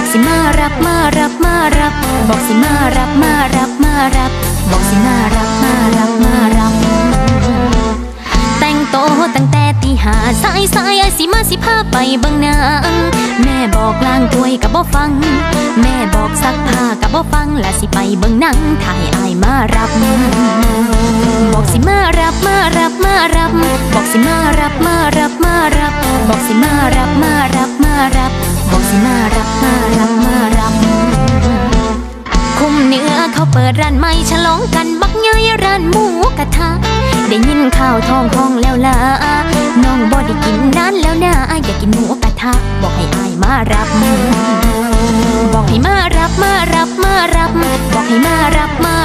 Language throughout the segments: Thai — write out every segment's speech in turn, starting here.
บอกสิมารับมารับมารับ บอกสิมารับมารับมารับ บอกสิมารับมารับมารับ แต่งโตตั้งแต่ตีหาสายสายไอสิมาสิพาไปบิ่งหนางแม่บอกล้างถ้วยกับบ่ฟัง แม่บอกซักผ้ากับบ่ฟังและสิไปบิ่งหนังถ่ายอายมารับบอกสิมารับมารับมารับ บอกสิมารับมารับมารับ บอกสิมารับมารับมารับ บอกสิมารับมารับมารับคุมเนื้อเขาเปิดร้านใหม่ฉลองกันบักใหญ่ร้านหมูกระทะ ได้ยินข่าวทองห้องแล้วล่ะน้องบ่ได้กินนานแล้วนะอยากกินหมูกระทะ บอกให้อายมารับ บอกให้มารับมารับมารับ บอกให้มารับมา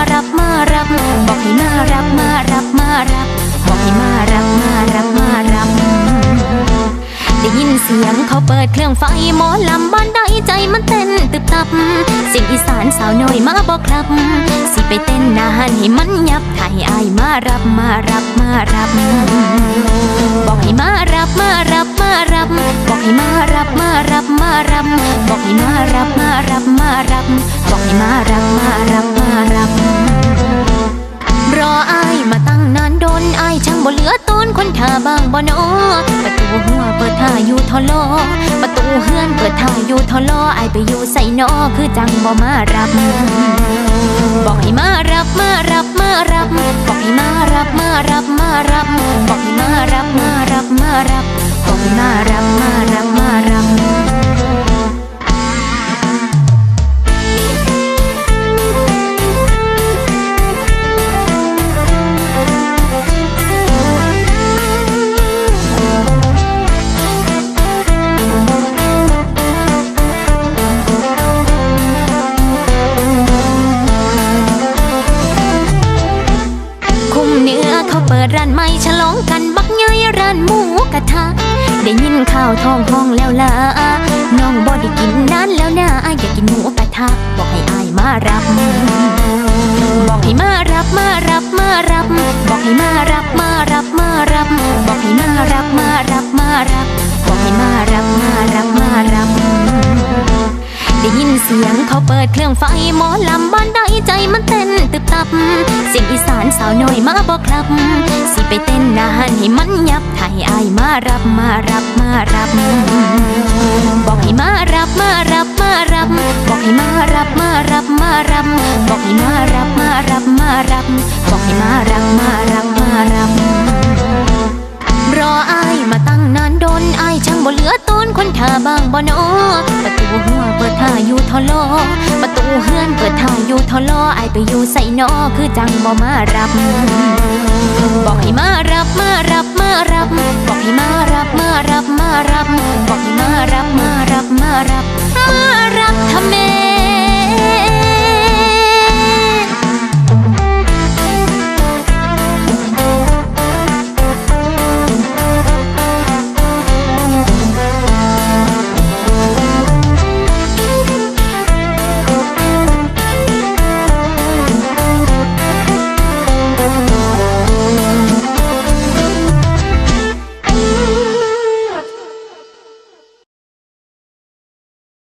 เสียงเขาเปิดเครื่องไฟหมอลำบ้านใดใจมันเต้นตึบตับเสียงอีสานสาวน้อยมาบอกครับ สิไปเต้นนานให้มันยับถ่ายอายมารับมารับมารับบอกให้มารับมารับมารับ บอกให้มารับมารับมารับบอกให้มารับมารับมารับบอกให้มารับมารับมารับรออายมาตั้งนานโดนอายช่างบ่เหลือ ท่าบางบ่นอประตูหัวเปิดท่าอยู่ทอลอประตูเฮือนเปิดท่าอยู่ทอลออไปอยู่ใส่นอคือจังบ่มารับบอกให้มารับมารับมารับบอกให้มารับมารับมารับบอกให้มารับมารับมารับบอกให้มารับมารับมารับ ปิดร้านใหม่ฉลองกันบักใหญ่ร้านหมูกระทะ ได้ยินข่าวทองห้องแล้วล่ะน้องบอได้กินนานแล้วนะอยากกินหมูกระทะ บอกให้อายมารับ บอกให้มารับมารับมารับ บอกให้มารับมารับมารับ บอกให้มารับมารับ ดเครื่องไฟหมอลำบ้านใดใจมันเต้นตึบตับเสียงอีสานสาวน้อยมาบอกครับ สิไปเต้นนานให้มันยับถ่ายอายมารับมารับมารับ บอกให้มารับมารับมารับ บอกให้มารับมารับมารับ บอกให้มารับมารับมารับ บอกให้มารับมารับมารับ ท่าบางบ่นอประตูหัวเปิดท่าอยู่ทอลอประตูเฮือนเปิดท่าอยู่ทอลออไปอยู่ใส่นอคือจังบ่มารับ บอกให้มารับมารับมารับ บอกให้มารับมารับมารับบอกให้มา